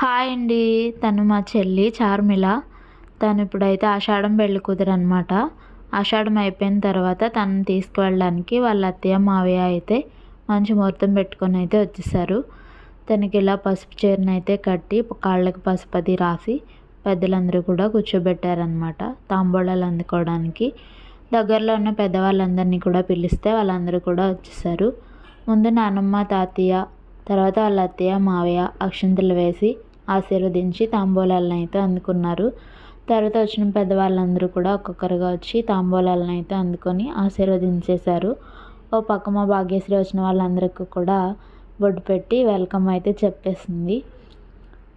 Hi అండి. తను మా చెల్లి చార్మిల. తను ఇప్పుడైతే ఆషాఢం పెళ్ళి కుదరనమాట అనమాట ఆషాఢం అయిపోయిన తర్వాత తను తీసుకువెళ్ళడానికి వాళ్ళ అత్తయ్య మావయ్య అయితే మంచి ముహూర్తం పెట్టుకొని అయితే వచ్చేసారు. తనకి ఇలా పసుపు చీరను అయితే కట్టి కాళ్ళకి పసుపు అది రాసి పెద్దలందరూ కూడా కూర్చోబెట్టారనమాట తాంబూలాలు అందుకోవడానికి. దగ్గరలో ఉన్న పెద్దవాళ్ళందరినీ కూడా పిలిస్తే వాళ్ళందరూ కూడా వచ్చేసారు. ముందు నానమ్మ తాతయ్య తర్వాత వాళ్ళ అత్తయ్య మావయ్య అక్షింతలు వేసి ఆశీర్వదించి తాంబూలాలను అయితే అందుకున్నారు. తర్వాత వచ్చిన పెద్దవాళ్ళందరూ కూడా ఒక్కొక్కరుగా వచ్చి తాంబూలాలను అయితే అందుకొని ఆశీర్వదించేశారు. ఓ పక్క మా భాగ్యశ్రీ వచ్చిన వాళ్ళందరికీ కూడా బొడ్డు పెట్టి వెల్కమ్ అయితే చెప్పేసింది.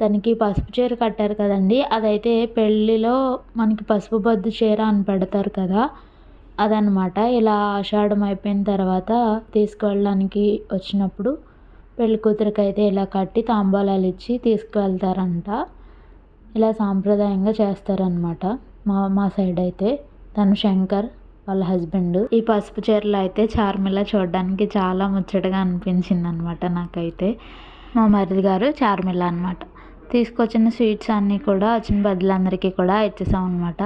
తనకి పసుపు చీర కట్టారు కదండి అదైతే పెళ్ళిలో మనకి పసుపు బొద్దు చీర అని పెడతారు కదా అదనమాట ఇలా ఆషాఢం అయిపోయిన తర్వాత తీసుకువెళ్ళడానికి వచ్చినప్పుడు పెళ్ళికూతురికైతే అయితే ఇలా కట్టి తాంబూలాలు ఇచ్చి తీసుకువెళ్తారంట. ఇలా సాంప్రదాయంగా చేస్తారనమాట మా మా సైడ్ అయితే. తను శంకర్ వాళ్ళ హస్బెండ్ ఈ పసుపు చీరలు అయితే చార్మిల చూడడానికి చాలా ముచ్చటగా అనిపించింది అనమాట నాకైతే. మా మరిది గారు చార్మిల అనమాట తీసుకొచ్చిన స్వీట్స్ అన్నీ కూడా వచ్చిన బదులందరికీ కూడా ఇచ్చేసాం అనమాట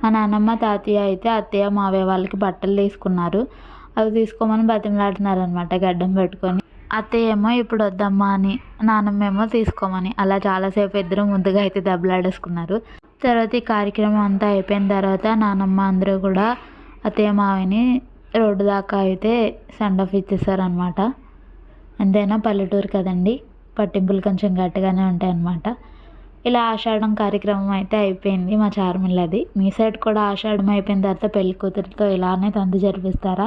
మా నాన్నమ్మ తాతయ్య అయితే అత్తయ్య మావయ్య వాళ్ళకి బట్టలు తీసుకున్నారు. అవి తీసుకోమని బతిమలాడుతున్నారు అనమాట గడ్డం పెట్టుకొని. అత్తయ్య ఏమో ఇప్పుడు వద్దమ్మా అని నాన్నమ్మ ఏమో తీసుకోమని అలా చాలాసేపు ఇద్దరు ముద్దుగా అయితే దెబ్బలాడేసుకున్నారు. తర్వాత ఈ కార్యక్రమం అంతా అయిపోయిన తర్వాత నానమ్మ అందరూ కూడా అత్తయ్య మావిని రోడ్డు దాకా అయితే సెండ్ ఆఫ్ ఇచ్చేసారనమాట ఎంతైనా పల్లెటూరు కదండి పట్టింపులు కొంచెం గట్టిగానే ఉంటాయన్నమాట. ఇలా ఆషాఢం కార్యక్రమం అయితే అయిపోయింది మా చార్మిల్లది. మీ సైడ్ కూడా ఆషాఢం అయిపోయిన తర్వాత పెళ్ళి కూతురితో ఇలానే తంతు జరిపిస్తారా?